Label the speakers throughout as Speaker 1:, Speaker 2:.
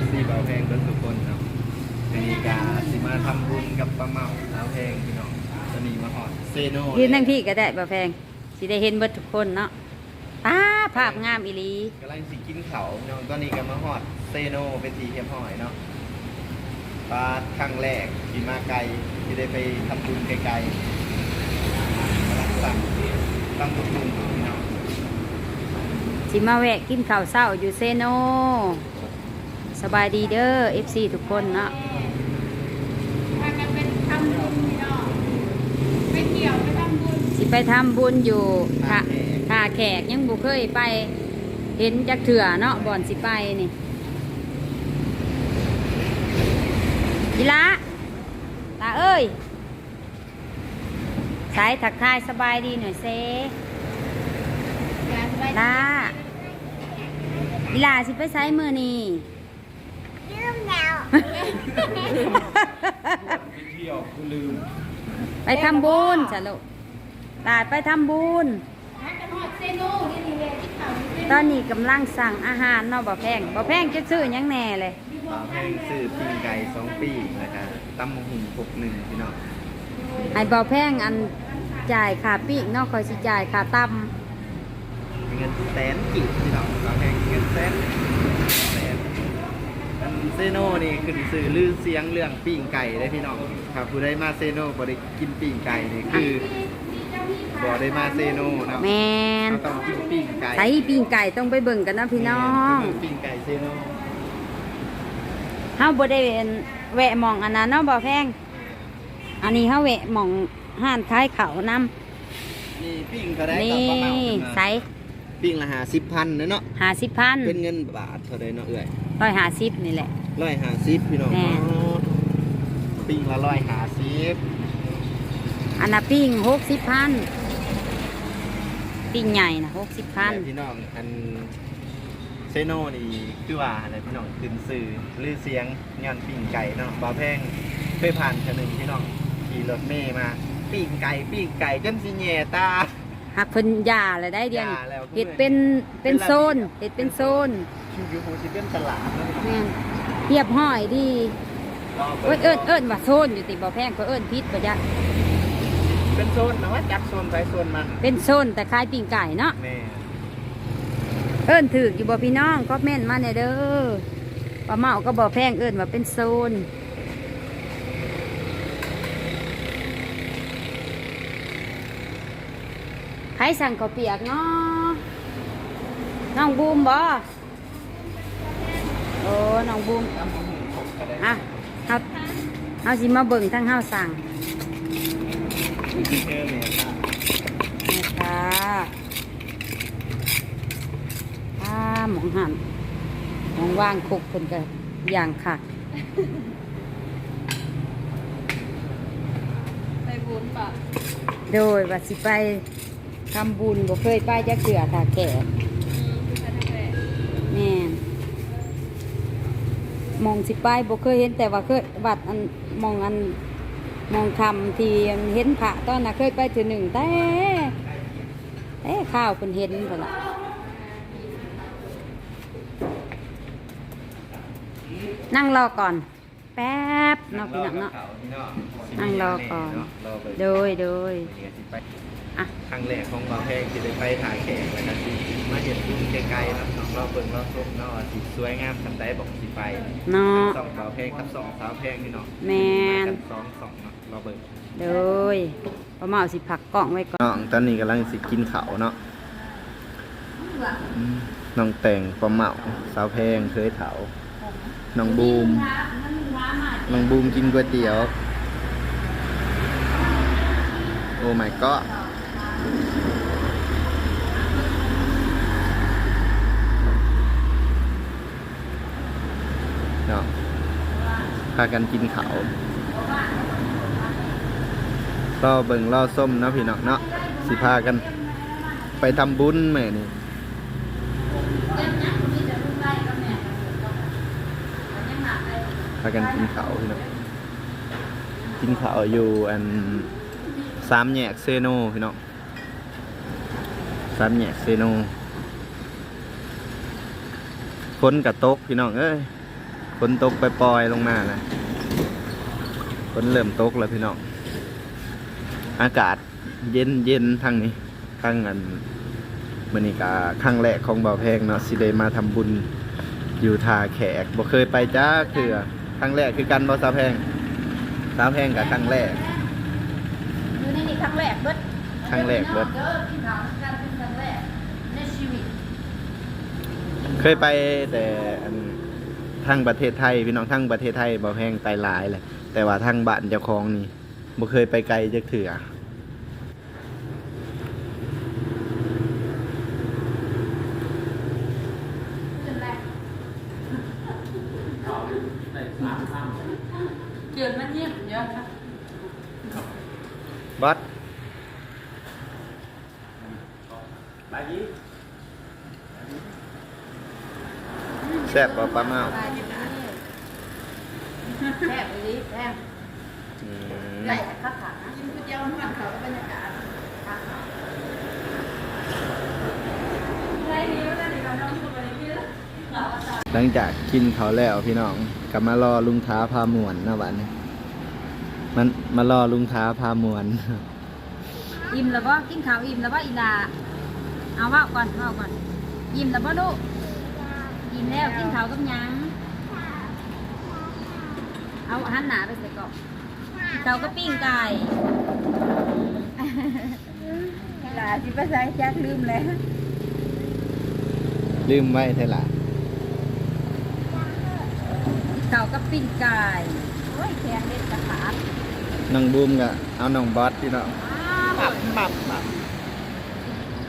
Speaker 1: FC เบาแพงทุกคนเนาะวันนี้กาสิมาทำบุญกับป้าเมาเบาแพงพี่น้องตอนนี้มาหอดเซโน
Speaker 2: ยืนทั้งที่ก็ได้บ่แพงสิได้เห็นเบิดทุกคนเนาะป้าภาพงามอีหลี
Speaker 1: กำลังสิกินเขาวพี่น้องตอนนี้ก็มาหอดเซโนเป็นทีเทียมหอยเนาะปลาครั้งแรกที่มาไกลที่ได้ไปทำบุญไกลๆกำลังสั่งตั้งบุญบุญพี่น้อง
Speaker 2: สิมาแวะกินข้าวเช้าอยู่เซโน สบายดีเด้อ FC ทุกคนเนาะ
Speaker 3: ไปทำบุญองไปเกี่ยวไปทำบุญ
Speaker 2: สิไปทำบุญอยู่ท่าท่าแขกยังบ่เคยไปเห็นจักเถื่อเนาะบ่อนสิไปนี่อีละตาเอ้ยสายถักทายสบายดีหน่อยเซลาอีลาสิไปไซมือนี่
Speaker 1: ไปเที่ยวกูลืม
Speaker 2: ไปทำบุญจ้ะลูกตาดไปทำบุญ
Speaker 3: มากันหอดเซโน่นี่นี่เลยที่เขาที่
Speaker 2: ตอนนี้กำลังสั่งอาหารเนาะบ่แพงบ่แพงจะซื้อหยังแน่เลย
Speaker 1: ปลาแพงซื้อปิ้งไก่สองปีนะครับตำมะหุ่งหกหนึ่งพี่น้อง
Speaker 2: ให้บ่แพงอันจ่ายค่าปีกเนาะคอยสิจ่ายค่าต
Speaker 1: เงินแสนกี่พี่น้องปลาแพงเงินแสนแสนอัน เซโน่นี่ขึ้นสื่อลือเสียงเรื่องปิ้งไก่ได้พี่น้องครับผู้ได้มาเซโน่บ่ได้กินปิ้งไก่นี่คือบ่ได้มาเซโน่เนาะำ
Speaker 2: แมน
Speaker 1: เราต้องกินปิ้งไก่
Speaker 2: ใส่ปิ้งไก่ต้องไปเบิ่งกันนะพี่น้อง
Speaker 1: แม่นปิ้งไก่เซโน่
Speaker 2: เฮาบ่ได้แวะหมองอันนั้นเนาะบ่แพง อันนี้เฮาแวะหมองห้านขายข้าวนํ
Speaker 1: นี่ปิ้งเท่าไร
Speaker 2: นี่
Speaker 1: กับปลาเมาขึ้นมา
Speaker 2: ใส่
Speaker 1: ปิ้งละหาสิบพันเนาะ
Speaker 2: 50,000
Speaker 1: เป็นเงินบาทเท่าไรเนาะเอ้ย
Speaker 2: 150นี่แหละ
Speaker 1: ร้อยหาสิบพี่น้อง
Speaker 2: แม่
Speaker 1: อ๋อปิ้งละร้อยหาสิบ
Speaker 2: อันน่ะปิ้ง60,000ปิ้งใหญ่นะ
Speaker 1: แต่
Speaker 2: 60,000
Speaker 1: พี่น้องอันเซโน่นี่คือว่าอะไรพี่น้องขึ้นสื่อลือเสียงย้อนปิ้งไก่เนาะบ่แพงเคยผ่านคันหนึ่งพี่น้องขี่รถเมย์มาปิ้งไก่ปิ้งไก่จนสิแย่ตา
Speaker 2: หักเพิ่นยาเลยได้เดียวนี่
Speaker 1: ย่าแล้ว
Speaker 2: เห็ดเป็นเป็นโซนเห็ดเป็นโซน
Speaker 1: อยู่คงสิเป็นตลาดเนาะ
Speaker 2: แม่นเรียบห้อยดี
Speaker 1: รอ
Speaker 2: เอ้
Speaker 1: บิ่
Speaker 2: ย
Speaker 1: ง
Speaker 2: เอิ้นเอิ้นว่าโซนอยู่ติบ่แพงก็เอิ้นพิษบ่จัก
Speaker 1: เป็นโซนนะว่าจักโซนไปโซนมัน
Speaker 2: เป็นโซนแต่ขายปิ้งไก่เนาะ
Speaker 1: แม่
Speaker 2: เอิ้นถืออยู่บ่พี่น้องก็แม่นมาแน่เด้อปลาเมาก็บ่แพงเอิ้นว่าเป็นโซน ใครสั่งข้าวเปียกเนาะน้องบูมบ่โอ้น้องบูม
Speaker 1: ตำบักหุ่งผมก็ได้
Speaker 2: อะเฮาเฮาสิมาเบิ่งทั้งเฮาสั่ง
Speaker 1: เออเนี่ยค่ะ
Speaker 2: นี่ค่ะอ่าหมองหันหมองว่างคุกเพิ่นก็อย่างค่ะ
Speaker 3: ไปบุญปะ
Speaker 2: โดยว่าสิไป ทำบุญบ่เคยไปจักเทื่อค่ะแก่
Speaker 3: อืมคือการทำแหละ
Speaker 2: แม่นมองสิไปบ่เคยเห็นแต่ว่าเคยวัดอันมองอันมองคำที่เห็นพระตอนน่ะเคยไปถือหนึ่งแต่แต่ข้าวเพิ่นเห็นพุ่นล่ะนั่งรอก่อน แป๊บนาะพี่น้องเนาะนั่งรอก่อน โดยโดย อะ
Speaker 1: ครั้งแรกของบางแพงที่ได้ไปถ่ายแขกแล้วก็สิมาเห็นบุญไกลๆเนาะน้องรอเบิ่งรอชมเนาะว่าสิสวยงามสำใดบอกสิไป
Speaker 2: เนาะ
Speaker 1: สองสาวแพงกับสองสาวแพงนี่เนาะ
Speaker 2: แม่น
Speaker 1: มากันสองสองเนาะรอเบิ่ง
Speaker 2: โดยประมาณสิผักกล่องไว้ก่อน
Speaker 1: น้องตอนนี้กำลังสิกินข้าวเนาะอืมน้องแต่งปลาเหมาสาวแพงเคยเถาน้องบูมน้องบูมกินก๋วยเตี๋ยว โอ้ my god เนาะพากันกินข้าวรอเบิ่งรอส้มเนาะพี่น้องเนาะสิพากัน ไปทำบุญแม่นี่พากันกินข้าวพี่น้องกินข้าวอยู่อันสามแยกเซโนพี่น้องสามแยกเซโนฝนกระตกพี่น้องเอ้ย ฝนตกไปปล่อยๆลงมานะฝนเริ่มตกแล้วพี่น้องอากาศเย็นเย็นๆทางนี้ทางอันมันนี่กาครั้งแรกของบ่าวแพงเนาะสิได้มาทำบุญอยู่ท่าแขกบ่เคยไปจ้าคือครั้งแรกคือกันบ่สาวแพงสาวแพงกับครั้งแรก
Speaker 3: อยู่นี่นี่ครั้งแรกเบิด
Speaker 1: ครั้งแรกเบิด
Speaker 3: เด้อกินข้าวกันเป็นครั้งแรกในชีวิต
Speaker 1: เคยไปแต่อัน ทางประเทศไทยพี่น้องทางประเทศไทยบ่าวแพงไปหลายเลยแต่ว่าทางบ้านเจ้าของนี่บ่เคยไปไกลจักเถื่อ
Speaker 2: เกิดมันเงียบเยอะ
Speaker 1: บัดแซ่บบ่ปลาเมา
Speaker 3: แซ่บอีหลีแซ่บ
Speaker 1: อืม
Speaker 3: ได้ข้าวขากินก๋วยเตี๋ยวมันเขาบรรยากาศไรนี้ไม่ได้ดีกว่าน้องคุณไปนี่แล้ว
Speaker 1: หลังจากกินเขาวแล้วพี่น้องกลับมารอลุงท้าพามวนนะวันนี้มันมารอลุงท้าพามวน
Speaker 2: อิ่มแล้วบ่กินข้าวอิ่มแล้วบ่อีลาเอาว่าก่อนว่าก่อน อิ่มแล้วบ่ลูก อิ่มแล้วกินข้าวกับหยัง เอาหันหน้าไปใส่กล่องข้าวกับปิ้งไก่
Speaker 3: หลาสิภาษาจักลืมแล้ว
Speaker 1: ลืมไว้เท่าไหร่
Speaker 2: ข้าวกับปิ้งไก่
Speaker 3: โอ้ยแข็งเด็ดกระขาด
Speaker 1: น้องบูมกับเอาน้องบอสพี่น้องปับปับปับ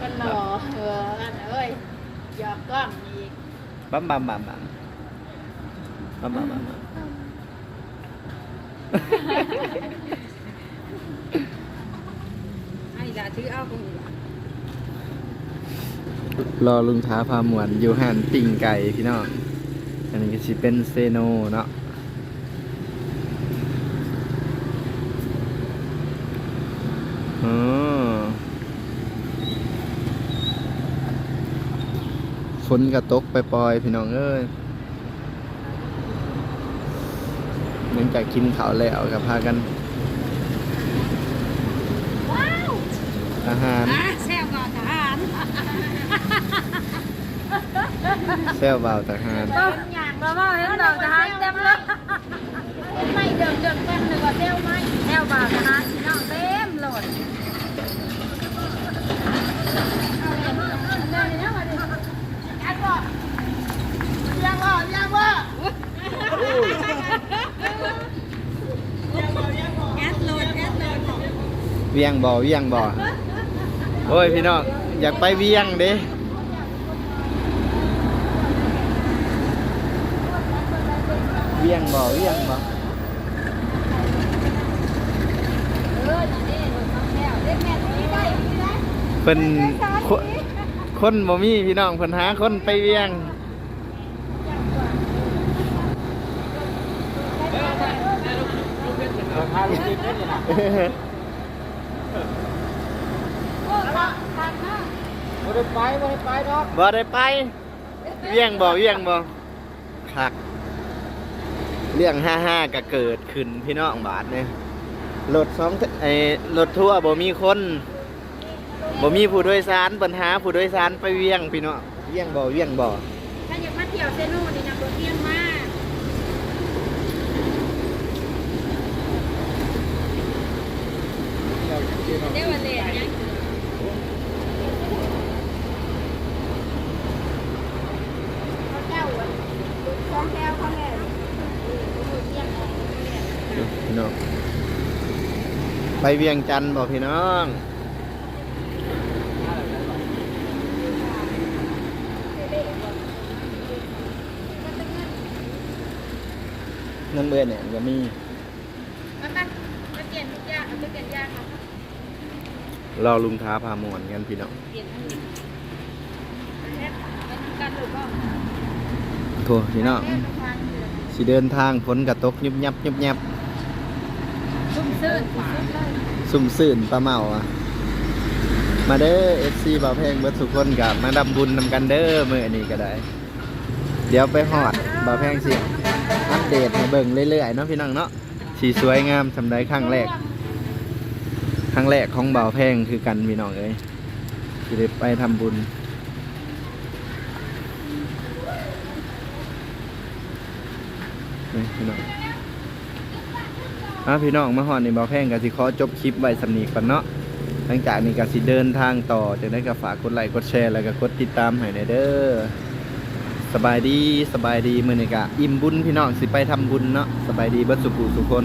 Speaker 3: กันหนอเอออันเอ้ยหยอกกล้องอีก
Speaker 1: บัมบัมบัมบัมบัมบัมบัม
Speaker 2: ไอ้ละถือเอาของร
Speaker 1: อลุงท้าพาหมวนอยู่หันปิ่งไก่พี่น้องอันนี้ก็สิเป็นเซโนเนาะอือ ฝนกระตกไปปล่อยๆพี่น้องเอ้ยหลังจากกินข้าวแล้วกับพากัน
Speaker 3: ว้าว
Speaker 1: อาหาร
Speaker 2: อะแซ่บก่อนทหาร
Speaker 1: แซวเบาทหาร
Speaker 2: บ่บ่บ่เห็นดอกทหารเต็มเลย
Speaker 3: ไม่เดินเดินแป๊บนึงว่าเที่ยวไหม
Speaker 2: แซ่บบ่าวทหารพี่น้องเต็มโหลด
Speaker 3: เดินเนี่ยมาดิอัด
Speaker 1: เวียงบ่เวียงบ่อโอ้ยพี่น้องอยากไปเวียงเด้เวียงบ่เวียงบ่
Speaker 2: เป็น
Speaker 1: คนบ่มีพี่น้องคนหาคนไปเวียง
Speaker 2: เอ
Speaker 1: อ ได้ไปบ่ได้ไปดอกบ่ได้ไปเวียงบ่เวียงบ่คักเรื่อง55ก็เกิดขึ้นพี่น้องบาทเนี่ยรถสองไอ้รถทัวร์บ่มีคนบ่มีผู้โดยสารปัญหาผู้โดยสารไปเวียงพี่น้องเวียงบ่เวียงบ่
Speaker 3: ถ้าอยากมาเที่ยวเซโน่นี่นะรถเที่ยงมาก
Speaker 2: เดี๋ยววันเล่นยัง
Speaker 3: เขาเจ้าอะคล้ องแก้วเขาแม่
Speaker 1: พี่น้องไปเวียงจันทน์บ่พี่น้องเงินเบื่อเนี่ยก็มี
Speaker 3: มันมันมันเปลี่ยนทุกอย่างมันเปลี่ยนยากค่ะ
Speaker 1: รอลุงท้าพามวนกันพี่น้อง
Speaker 2: เปลี่ยนอันนี้แค่การดูก็
Speaker 1: โทษพี่น้องสิเดินทางฝนกระตกยุบยับยุบยับ
Speaker 2: ชุ่มซื่น
Speaker 1: สุ่มสื่นปลาเมาอะมาเด้อเอฟซีบ่าวแพงเบิดสุคนกับมาดำบุญนำกันเด้อมื้อนี้ก็ได้ เดี๋ยวไปหอดบ่าวแพงสิอัปเดตให้เบิ่งเรื่อยๆเนาะพี่น้องเนาะสีสวยงามสำได้ครั้งแรกครั้งแรกของเบาวแพงคือกันพี่น้องเอ้ยสิได้ไปทำบุญ นี่พี่น้องอะพี่น้องมาฮอดนี่เบแพงกันสิขอจบคลิปไว้สำนีก่อนเนาะหลังจากนี้ก็สิเดินทางต่อจะได้ก็ฝากกดไลค์กดแชร์แล้วก็กดติดตามให้ในเด้อสบายดีสบายดีมือนี้ก็อิ่มบุญพี่น้องสิไปทำบุญเนาะสบายดีเบิดสุขุสุคน